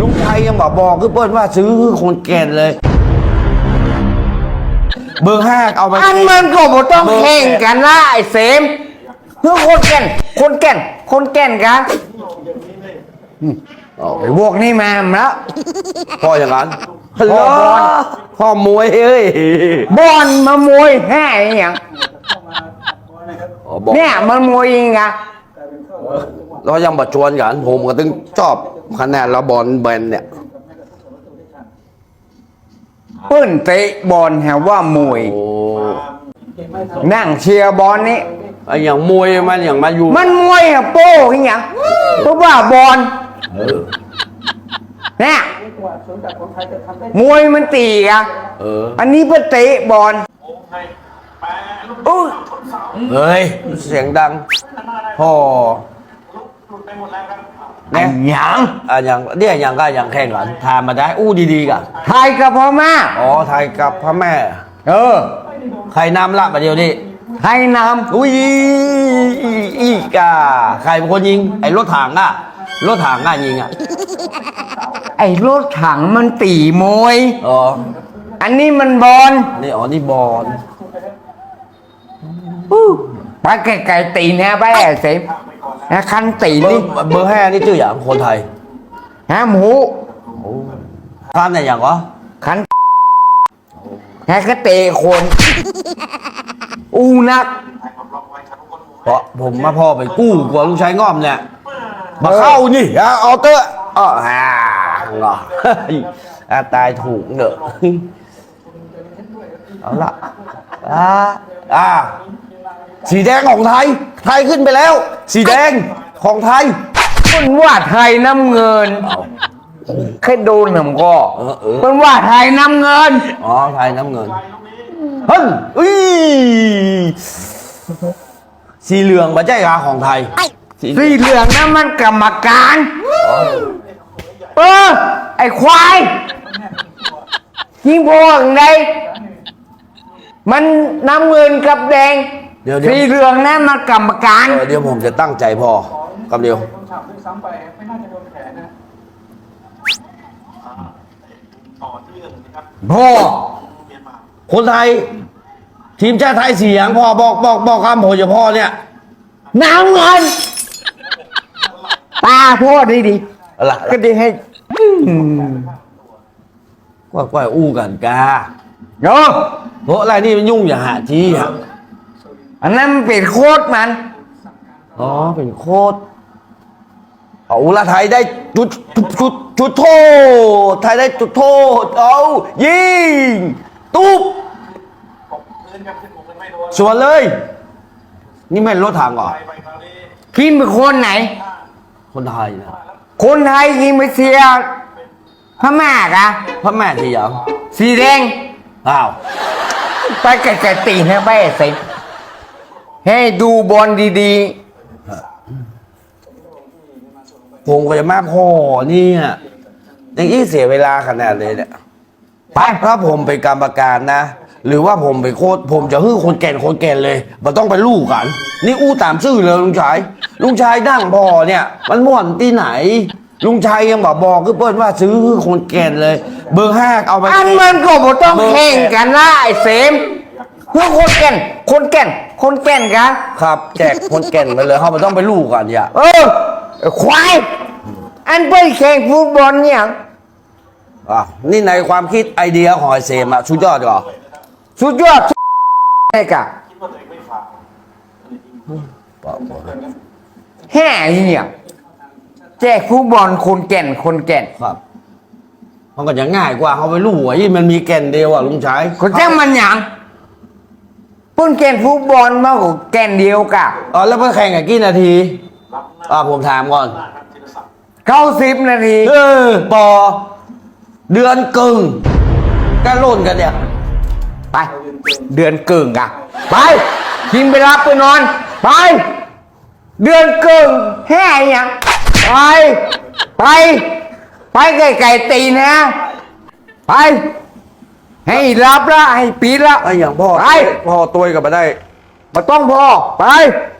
ลุงชัยยังบอกบอกคือเปิ้ลว่าซื้อคนแก่นเลย เบอร์ห้าเอาไป อันมันก็บ่ต้องแข่งกันละไอ้เสมเพื่อคนแก่น คนแก่น คนแก่นกันไอ้พวกนี้มาแล้วพ่ออย่างนั้นฮัลโหลพ่อบอลพ่อมวยเฮ้ยบอลมามวยแห่อหย่างอ๋อบอกเนี่ยมันมวยยิงอะเรายังบัดชวนกันผมก็ถึงชอบ คะแนนละบอลแบนเนี่ยเปิ้นเตะบอลแหว่ามวย โอ้นั่งเชียร์บอลนี้ไออย่างมวยมันอย่างมาอยู่มันมวยอะโป้อหย่างเพราะว่าบอลเออเนี่ยมวยมันตีอะเอออันนี้เพื่อเตะบอลอุ้ยเฮ้ยเสียงดังพ่อ ไอ้หยังอะอย่างเนี่ยอย่างก็อย่างแข่งกันทานมาได้ อู้ดีๆกันไทยกับพ่อมาอ๋อไทยกับพระแม่เออ ใครนำละประเดี๋ยวนี้ไทยนอุ้ยอีกอะใครเป็นคนยิง ไอ้รถถังอะรถถังอะยิงอะำไอ้รถถังมันตีมวยอ๋ออันนี้มันบอลนี่อ๋อนี่บอลไปไกลๆตีนะไปไอ้เสม นะคันตีเบอนี่ร์เบอร์ห้านี่ชื่ออย่างคนไทยฮะหมูท่านเนี่ยอย่างวะคันแฮก็เตะคนอูนัก เพราะผมมาพ่อไปกู้กว่าลูกชายงอมเนี่ยมาเข้านี่อะเอาเตอร์อ๋อฮ่าเหรออะตายถูกเนอะเอาละอ่าอ่าสีแดงของไทย ไทยขึ้นไปแล้ว สีแดงของไทยคนว่าไทยน้ำเงินแค่โดนผมก็เออเออคนว่าไทยน้ำเงินอ๋อไทยน้ำเงิน เฮ้ยอุ้ยสีเหลืองมาใจกาของไทยสีเหลืสีองเหลืองนั่นมันกรรมการเออไอ้ควายยิงพวกใดมันน้ำเงินกับแดง เดี๋ยวเดี๋ยวสีเหลืองนั่นมันกรรมการ เออเดี๋ยวผมจะตั้งใจพอคำเดียวฉากด้วยซ้ำไปไม่น่าจะโดนแขนนะต่อที่อื่นนะครับพ่อเมียนมาคนไทย ทีมชาติไทยเสียงพ่อบอกบอกบอกคำโหจะพ่อเนี่ยน้ำเงินตาพ่อดีดีอะไรก็ดีให้อืมว่าว่าอู้กันกาเนาะเพราะอะไรนี่มันยุ่งอย่าหาที่อะ อันนั้นมันเป็นโคตรมัน อ๋อ เป็นโคตรเอาละไทยได้จุดจุดจุดจุดโทษ ไทยได้จุดโทษ เอายิง ตุ๊บตกพื้นครับขึ้นผมไม่โดนสวนเลย นี่ไม่รถถังเหรอไปไปคราวนี้คิมเป็นคนไหน คนไทยนะ คนไทยยิงไปเสียพม่ากะพระแม่ที่ยังสีแดงอ้าว ไปไกลๆตีนะไปไอ้สิ ให้ดูบอลดีผมก็จะมาพ่อเนี่ยอย่างนี้เสียเวลาขนาดเลยเนี่ยๆไปถ้าผมเป็นกรรมการนะ หรือว่าผมเป็นโค้ชผมจะฮื้อคนแก่นคนแก่นเลยมันต้องไปลู่กัน นี่อู้ตามซื่อเลยลุงชาย ลุงชายนั่งพอเนี่ย มันม่วนที่ไหน ลุงชายยังบอกบอกคือเปิ้ลว่าซื้อฮื้อคนแก่นเลย เบอร์ห้าเอาไปอันมันก็บ่ต้องแข่งกันละไอ้เสม เพื่อคนแก่น คนแก่น คนแก่นกันครับ แจกคนแก่นไปเลยเขามันต้องไปลู่กันอย่าเออไอ้ควาย อันไปแข่งฟุตบอลเนี่ยอะนี่ในความคิดไอเดียของไอเซมอะสุดยอดก่อสุดยอดไอ้กะคิดว่าตัวเองไม่ฝ่าแห่เนี่ยแจกฟุตบอลคนแก่นคนแก่นครับมันก็จะง่ายกว่าเขาไปลู่อะยี่มันมีแก่นเดียวอะลุงชายคนแจ้งมันหยัง ปุ่นแก่นฟุตบอลมากกว่าแก่นเดียวกะอ๋อแล้วมาแข่งกันกี่นาทีรับหน้าอ่าผมถามก่อนหน้าครับธีรศักดิ์เก้าสิบนาทีเออปอเดือนกึ่งก็ล่นกันเนี่ย ไป เดือนเกิงกะไปกินไปรับไปนอน ไป เดือนเกิงแห่หยังไป ไป ไปไก่ๆตีนะ ไป ให้รับละให้ปีละไอ้อย่างพ่อไปพ่อตัวกับมาได้มาต้องพอไปพ